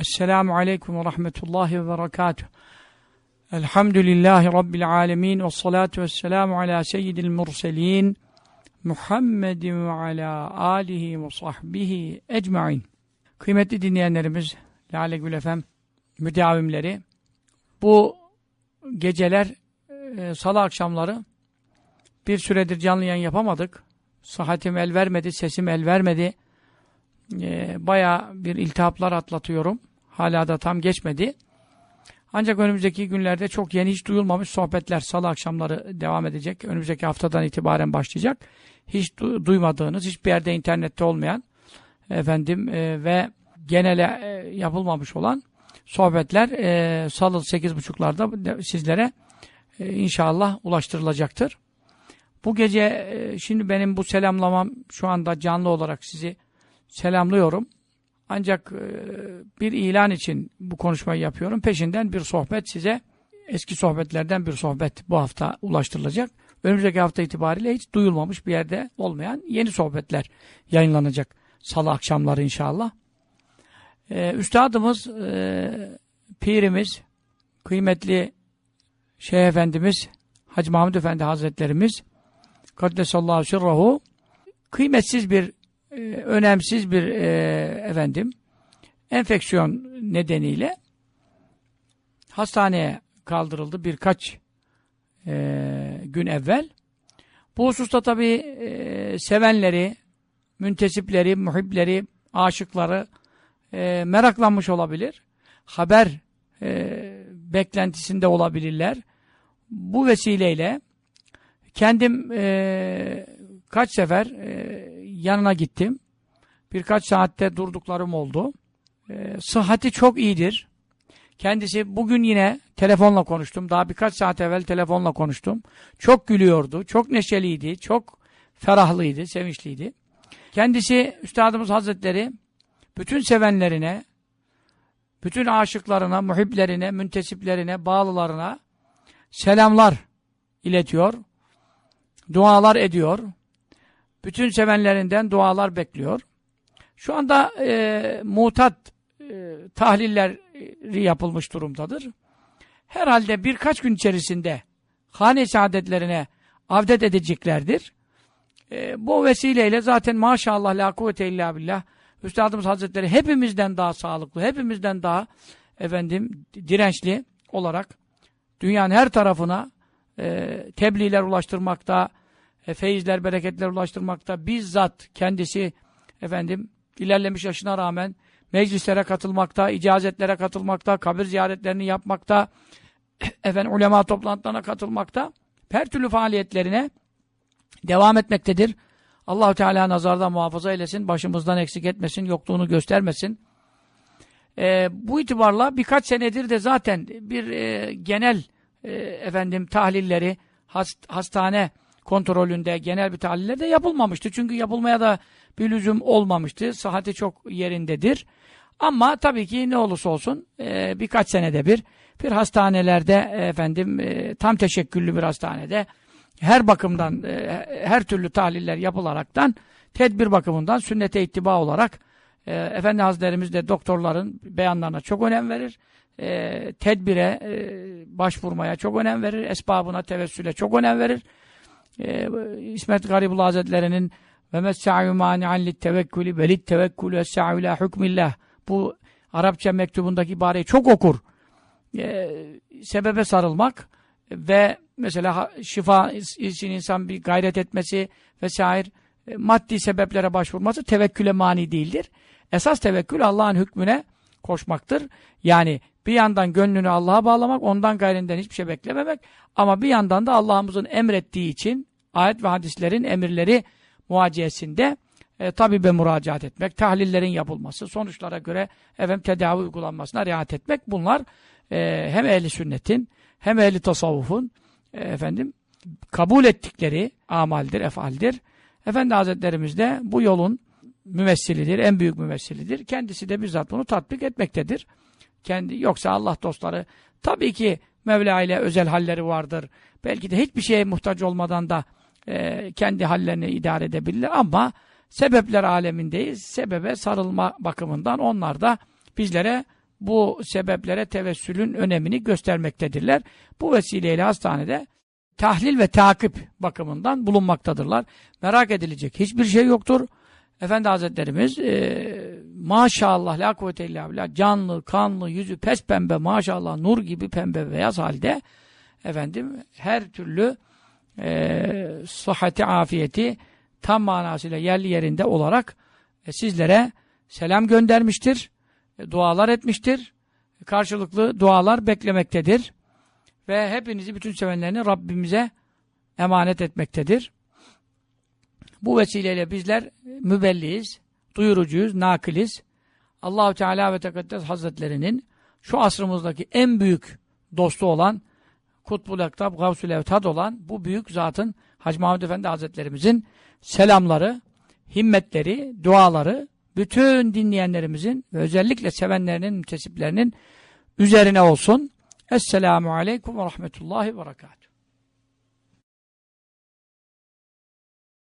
Esselamu Aleyküm ve Rahmetullahi ve Berekatuhu. Elhamdülillahi Rabbil Alemin ve salatu ve selamu ala seyyidil murselin Muhammedin ve ala alihi ve sahbihi ecmain. Kıymetli dinleyenlerimiz, Lale Gül Efem müdavimleri, bu geceler e, salı akşamları bir süredir canlı yayın yapamadık. Sıhhatim el vermedi, sesim el vermedi. E, Baya bir iltihaplar atlatıyorum. Hala da tam geçmedi. Ancak önümüzdeki günlerde çok yeni hiç duyulmamış sohbetler salı akşamları devam edecek. Önümüzdeki haftadan itibaren başlayacak. Hiç du duymadığınız, hiçbir yerde internette olmayan efendim e, ve genele e, yapılmamış olan sohbetler e, salı 8.30'larda sizlere e, inşallah ulaştırılacaktır. Bu gece e, şimdi benim bu selamlamam şu anda canlı olarak sizi selamlıyorum. Ancak e, bir ilan için bu konuşmayı yapıyorum. Peşinden bir sohbet size eski sohbetlerden bir sohbet bu hafta ulaştırılacak. Önümüzdeki hafta itibariyle hiç duyulmamış bir yerde olmayan yeni sohbetler yayınlanacak. Salı akşamları inşallah. Ee, üstadımız, e, pirimiz, kıymetli Şeyh Efendimiz, Hacı Mahmud Efendi Hazretlerimiz, Kaddesallahu sirrahu, kıymetsiz bir e, önemsiz bir e, efendim enfeksiyon nedeniyle hastaneye kaldırıldı birkaç e, gün evvel. Bu hususta tabi e, sevenleri, müntesipleri, muhibleri, aşıkları e, meraklanmış olabilir. Haber e, beklentisinde olabilirler. Bu vesileyle kendim e, kaç sefer e, yanına gittim. Birkaç saatte durduklarım oldu. E, sıhhati çok iyidir. Kendisi bugün yine telefonla konuştum. Daha birkaç saat evvel telefonla konuştum. Çok gülüyordu, çok neşeliydi, çok ferahlıydı, sevinçliydi. Kendisi Üstadımız Hazretleri bütün sevenlerine, bütün aşıklarına, muhiblerine, müntesiplerine, bağlılarına selamlar iletiyor. Dualar ediyor. Bütün sevenlerinden dualar bekliyor. Şu anda e, mutat e, tahlilleri yapılmış durumdadır. Herhalde birkaç gün içerisinde hane saadetlerine avdet edeceklerdir. E, bu vesileyle zaten maşallah la kuvvete illa billah Üstadımız Hazretleri hepimizden daha sağlıklı, hepimizden daha efendim dirençli olarak dünyanın her tarafına e, tebliğler ulaştırmakta, e, feyizler, bereketler ulaştırmakta bizzat kendisi efendim ilerlemiş yaşına rağmen meclislere katılmakta, icazetlere katılmakta, kabir ziyaretlerini yapmakta, efendim ulema toplantılarına katılmakta, her türlü faaliyetlerine devam etmektedir. Allahu Teala nazardan muhafaza eylesin, başımızdan eksik etmesin, yokluğunu göstermesin. Ee, bu itibarla birkaç senedir de zaten bir e, genel e, efendim tahlilleri hast, hastane kontrolünde genel bir tahliller de yapılmamıştı. Çünkü yapılmaya da bir lüzum olmamıştı. Sıhhati çok yerindedir. Ama tabii ki ne olursa olsun e, birkaç senede bir bir hastanelerde efendim e, tam teşekküllü bir hastanede her bakımdan e, her türlü tahliller yapılaraktan tedbir bakımından sünnete ittiba olarak e, Efendi Hazretlerimiz de doktorların beyanlarına çok önem verir. E, tedbire e, başvurmaya çok önem verir. Esbabına, tevessüle çok önem verir. E, İsmet Garibullah Hazretleri'nin ve messa'yu mani'an lit tevekkülü velit tevekkülü essa'yu ila hükmillah bu Arapça mektubundaki ibareyi çok okur. E, sebebe sarılmak ve mesela şifa için insan bir gayret etmesi vesaire e, maddi sebeplere başvurması tevekküle mani değildir. Esas tevekkül Allah'ın hükmüne koşmaktır. Yani bir yandan gönlünü Allah'a bağlamak, ondan gayrinden hiçbir şey beklememek ama bir yandan da Allah'ımızın emrettiği için ayet ve hadislerin emirleri muaciyesinde e, tabibe müracaat etmek, tahlillerin yapılması, sonuçlara göre efendim, tedavi uygulanmasına riayet etmek bunlar e, hem ehli sünnetin hem ehli tasavvufun e, efendim kabul ettikleri amaldir, efaldir. Efendi Hazretlerimiz de bu yolun mümessilidir, en büyük mümessilidir. Kendisi de bizzat bunu tatbik etmektedir. Kendi yoksa Allah dostları tabii ki Mevla ile özel halleri vardır. Belki de hiçbir şeye muhtaç olmadan da e, kendi hallerini idare edebilirler ama sebepler alemindeyiz. Sebebe sarılma bakımından onlar da bizlere bu sebeplere tevessülün önemini göstermektedirler. Bu vesileyle hastanede tahlil ve takip bakımından bulunmaktadırlar. Merak edilecek hiçbir şey yoktur. Efendi Hazretlerimiz e, maşallah la kuvvete illa billah canlı, kanlı, yüzü pes pembe maşallah nur gibi pembe beyaz halde efendim her türlü e, sıhhati afiyeti tam manasıyla yerli yerinde olarak e, sizlere selam göndermiştir. e, dualar etmiştir. karşılıklı dualar beklemektedir. Ve hepinizi bütün sevenlerini Rabbimize emanet etmektedir. Bu vesileyle bizler mübelliyiz, duyurucuyuz, nakiliz. Allahu Teala ve Tekaddes Hazretlerinin şu asrımızdaki en büyük dostu olan Kutbul Ektab, Gavsul Evtad olan bu büyük zatın Hacı Mahmud Efendi Hazretlerimizin selamları, himmetleri, duaları bütün dinleyenlerimizin ve özellikle sevenlerinin, mütesiplerinin üzerine olsun. Esselamu Aleyküm ve Rahmetullahi ve Berekatuhu.